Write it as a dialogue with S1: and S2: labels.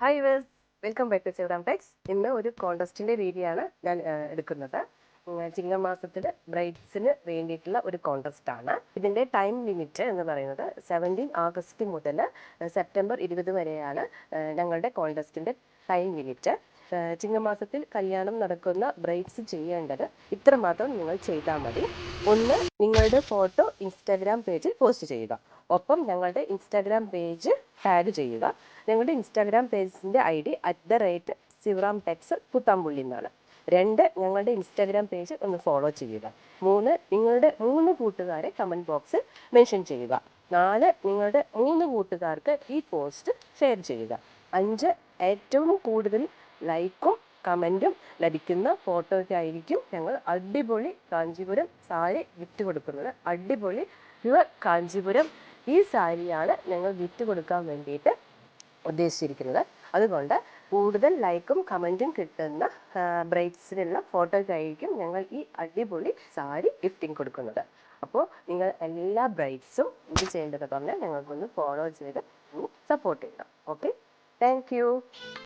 S1: Hi viewers welcome back to ചെറുതാം techs ഇന്ന് ഒരു കോൺടെസ്റ്റിന്റെ രീതിയാണ് ഞാൻ എടുക്കുന്നത്. ചിങ്ങമാസത്തിൽ ബ്രൈഡ്സിന് വേണ്ടിയിട്ടുള്ള ഒരു കോണ്ടസ്റ്റ് ആണ്. ഇതിന്റെ ടൈം ലിമിറ്റ് എന്ന് പറയുന്നത് സെവന്റീൻ ആഗസ്റ്റ് മുതൽ സെപ്റ്റംബർ ഇരുപത് വരെയാണ് ഞങ്ങളുടെ കോൺടെസ്റ്റിന്റെ ടൈം ലിമിറ്റ് ചിങ്ങമാസത്തിൽ കല്യാണം നടക്കുന്ന ബ്രൈഡ്സ് ചെയ്യേണ്ടത് ഇത്ര മാത്രം നിങ്ങൾ ചെയ്താൽ മതി. ഒന്ന് നിങ്ങളുടെ ഫോട്ടോ ഇൻസ്റ്റാഗ്രാം പേജിൽ പോസ്റ്റ് ചെയ്യുക. ഒപ്പം ഞങ്ങളുടെ ഇൻസ്റ്റാഗ്രാം പേജ് ടാഗ് ചെയ്യുക. ഞങ്ങളുടെ ഇൻസ്റ്റാഗ്രാം പേജിന്റെ I D at the rate Sivaram techs Puthampully എന്നാണ്. രണ്ട് ഞങ്ങളുടെ ഇൻസ്റ്റാഗ്രാം പേജ് ഒന്ന് ഫോളോ ചെയ്യുക. മൂന്ന് നിങ്ങളുടെ മൂന്ന് കൂട്ടുകാരെ കമന്റ് ബോക്സിൽ മെൻഷൻ ചെയ്യുക. നാല് നിങ്ങളുടെ മൂന്ന് കൂട്ടുകാർക്ക് ഈ പോസ്റ്റ് ഷെയർ ചെയ്യുക. അഞ്ച് ഏറ്റവും കൂടുതൽ ലൈക്കും കമന്റും ലഭിക്കുന്ന ഫോട്ടോയ്ക്കായിരിക്കും ഞങ്ങൾ അടിപൊളി കാഞ്ചീപുരം സാരി ഗിഫ്റ്റ് കൊടുക്കുന്നത്. അടിപൊളി പ്യുവർ കാഞ്ചീപുരം ഈ സാരിയാണ് ഞങ്ങൾ ഗിഫ്റ്റ് കൊടുക്കാൻ വേണ്ടിയിട്ട് ഉദ്ദേശിച്ചിരിക്കുന്നത്. അതുകൊണ്ട് കൂടുതൽ ലൈക്കും കമന്റും കിട്ടുന്ന ബ്രൈറ്റ്സിനുള്ള ഫോട്ടോയ്ക്കായിരിക്കും ഞങ്ങൾ ഈ അടിപൊളി സാരി ഗിഫ്റ്റിംഗ് കൊടുക്കുന്നത്. അപ്പോൾ നിങ്ങൾ എല്ലാ ബ്രൈറ്റ്സും ഇത് ചെയ്യേണ്ടത് പറഞ്ഞാൽ ഞങ്ങൾക്കൊന്ന് ഫോളോ ചെയ്ത് സപ്പോർട്ട് ചെയ്യണം. Okay thank